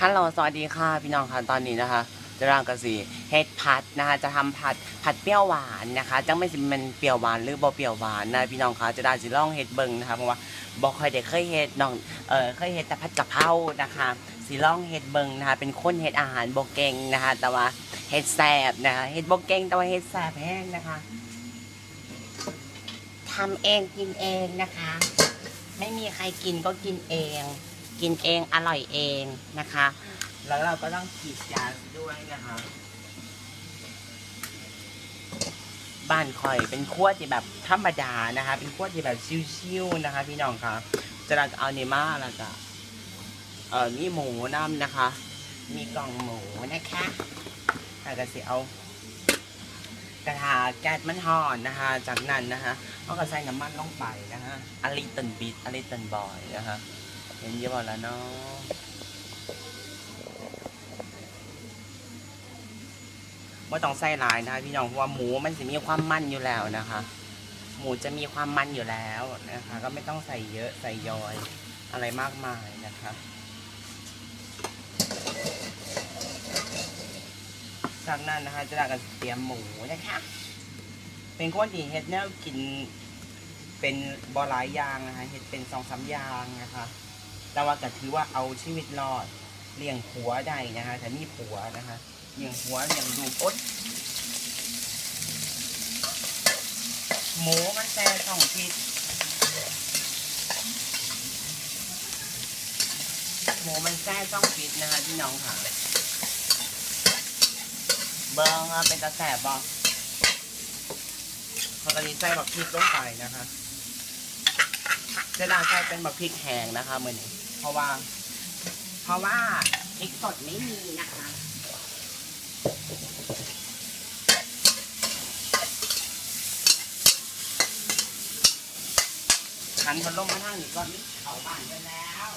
ฮัลโหลสวัสดีค่ะ พี่น้องค่ะตอนนี้นะคะจะร่างกระสีเฮ็ดผัดนะคะจะทำผัดผัดเปรี้ยวหวานนะคะจังไม่สิมันเปรี้ยวหวานหรือบ่เปรี้ยวหวานนะพี่น้องคะจะได้สิลองเฮ็ดเบิ่งนะคะเพราะว่าบ่ค่อยได้เคยเฮ็ดน้องเออเคยเฮ็ดแต่ผัดกะเพรานะคะสิลองเฮ็ดเบิ่งนะคะเป็นคนเฮ็ดอาหารบ่เก่งนะคะ แต่ว่าเฮ็ดแซ่บนะคะเฮ็ดบ่เก่งแต่ว่าเฮ็ดแซ่บแห้งนะคะทำเองกินเองนะคะ ไม่มีใครกินก็กินเอง กินเองอร่อยเองนะคะ แล้วเราก็ต้องขีดยาด้วยนะคะ บ้านคอยเป็นขั้วที่แบบธรรมดานะคะ เป็นขั้วที่แบบชิวๆนะคะ พี่น้องคะจะเราเอาเนมาแล้วก็เออมีหมูน้ำนะคะ มีกล่องหมูนะคะแล้วก็สิเอากระทาแก๊สมันห่อนนะคะ จากนั้นนะคะเราก็ใส่น้ำมันลงไปนะคะอลิตันบิดอลิตันบอยนะคะ เห็นเยอะแล้วเนาะไม่ต้องใส่หลายนะคะพี่น้องเพราะว่าหมูมันจะมีความมันอยู่แล้วนะคะ หมูจะมีความมันอยู่แล้วนะคะ ก็ไม่ต้องใส่เยอะใส่ย้อยอะไรมากมายนะคะจากนั้นนะคะจะได้กันเตรียมหมูนะคะ เป็นคนที่เฮ็ดแนวกินเป็นบอหลายอย่างนะคะเฮ็ดเป็นสองสามอย่างนะคะ แต่ว่าก็ถือว่าเอาชีวิตรอดเลี้ยงผัวได้นะคะถ้ามีผัวนะคะเลี้ยงหัวเลี้ยงดูอดหมูมันแซ่สองทิศหมูมันแซ่สองทิศนะคะพี่น้องค่ะเบิ้งเป็นตะแสบบ่เขาก็จะใส่บักพริกลงไปนะคะจะได้ใส่เป็นบักพริกแห้งนะคะเมือนี้ เพราะว่า เพราะว่าพริกสดไม่มีนะคะหันพัดลมมาทางนี้ก่อนนี่เขาบ้านกันแล้ว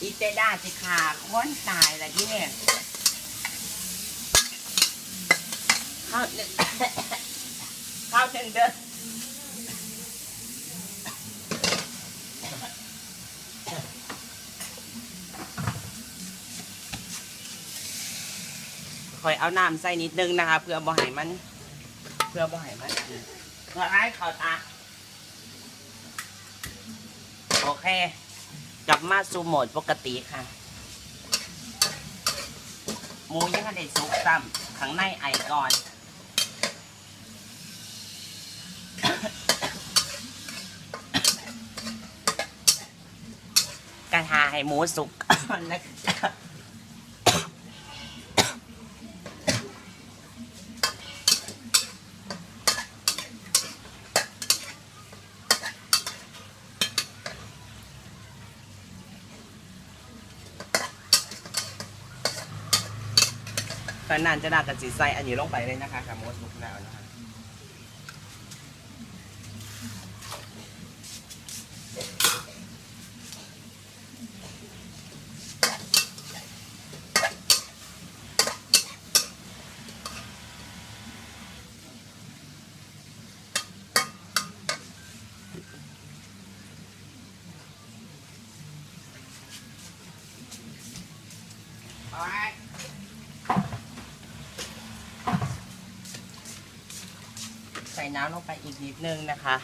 อีเจด้าสิขาค้นตายละที่เนี่ยเข้าเข้าถึงเด้อ คอยเอาน้ำใส่นิดนึงนะคะ เพื่อบ่ให้มัน เพื่อบ่ให้มันอันเพื่อให้เขาตาโอเคกลับมาสู่โหมดปกติค่ะหมูยังไม่ได้สุกซ้ำข้างในไอก่อนกระทาให้หมูสุกก่อนนะคะ ตอนนั้นจะดากกับสีใสอันนี้ลงไปเลยนะคะค่ะหมูสุกแล้วนะคะ ส่น้ำลงไปอีกนิดนึงนะคะ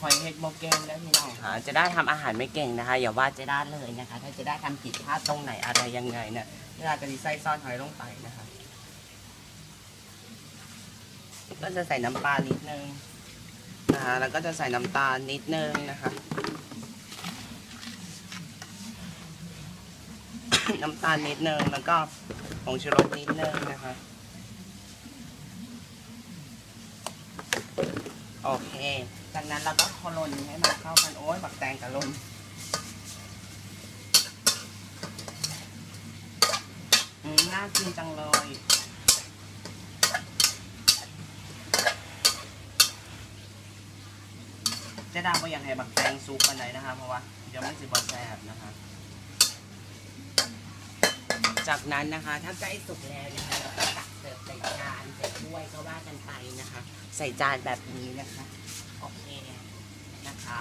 หอยเห็ดโมเกนแล้วพี่น้องค่ะจะได้ทำอาหารไม่เก่งนะคะอย่าว่าจะได้เลยนะคะ ถ้าจะได้ทำผิดพลาดตรงไหนอะไรยังไงเนี่ยเวลาจะดีไส้ซ่อนหอยลงไปนะคะ ก็จะใส่น้ำปลานิดนึงนะคะแล้วก็จะใส่น้ำตาลนิดนึงนะคะ น้ำตาลนิดนึงแล้วก็ผงชูรสนิดนึงนะคะ โอเค จากนั้นเราก็โคลนให้มันเข้ากัน โอ้ยบักแตงกับลนอืมน่ากินจังเลยจะดาก็อยากให้บักแตงซุปกันไหนนะคะเพราะว่าเดี๋ยวมันจะบอแซ่บนะคะ จากนั้นนะคะ ถ้าใกล้สุกแล้วนะคะเราก็ตักเสิร์ฟใส่จ ด้วยก็ว่ากันไปนะคะ ใส่จานแบบนี้นะคะ โอเคนะคะ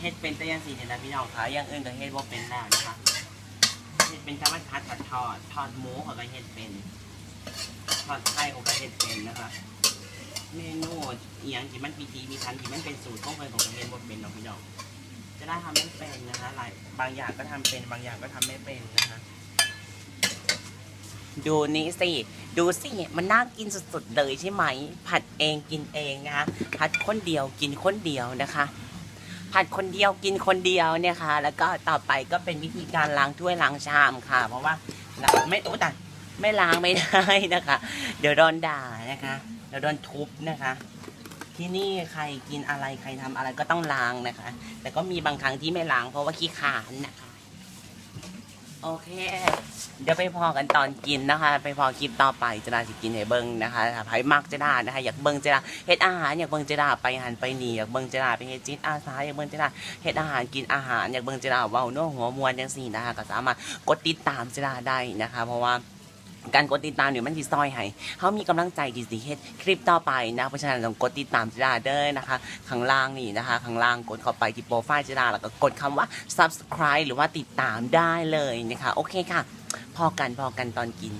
เฮ็ดเป็นแต่ยังสีเนี่ยนะพี่น้องคะอย่างอื่นก็เฮ็ดบ่าเป็นแล้วนะคะเฮ็ดเป็นธรรมชาติทอดทอดทอดหมูเขาก็เฮ็ดเป็นทอดไข่เขาก็เฮ็ดเป็นนะคะเมนูอหย่างที่มันพิธีมีทันที่มันเป็นสูตรของเพิ่นของเฮ็ดบ่เป็นเนาะพี่น้องจะได้ทำไม่เป็นนะคะหลายบางอย่างก็ทำเป็นบางอย่างก็ทำไม่เป็นนะคะ ดูนี้สิ ดูสิ มันน่ากินสุดๆเลยใช่ไหม ผัดเองกินเองนะคะ ผัดคนเดียวกินคนเดียวนะคะ ผัดคนเดียวกินคนเดียวเนี่ยค่ะ แล้วก็ต่อไปก็เป็นวิธีการล้างถ้วยล้างชามค่ะ เพราะว่าไม่โอ้แต่ไม่ล้างไม่ได้นะคะ เดี๋ยวโดนด่านะคะ เดี๋ยวโดนทุบนะคะ ที่นี่ใครกินอะไรใครทำอะไรก็ต้องล้างนะคะ แต่ก็มีบางครั้งที่ไม่ล้างเพราะว่าขี้ขานนะคะ โอเค เดี๋ยวไปพอกันตอนกินนะคะ ไปพอคลิปต่อไปจะได้สิกินให้เบิ้งนะคะถ้ายมากจะได้นะคะอยากเบิ้งจะได้เฮ็ดอาหารอยากเบิ้งจะได้ไปหันไปหนีอยากเบิ้งจะได้ไปเฮ็ดจิตอาสาอยากเบิ้งจะได้เฮ็ดอาหารกินอาหารอยากเบิ้งจะได้เว้าโน้หัวมวนจังสี่นะคะก็สามารถกดติดตามจะได้ได้นะคะ เพราะว่า การกดติดตามเนี่ยมันสิซอยให้เขามีกำลังใจที่สิเฮ็ดคลิปต่อไปนะเพราะฉะนั้นต้องกดติดตามจะได้เด้อนะคะข้างล่างนี่นะคะข้างล่างกดเข้าไปที่โปรไฟล์จะได้แล้วก็กดคำว่า subscribe หรือว่าติดตามได้เลยนะคะโอเคค่ะ พอกันพอกันตอนกิน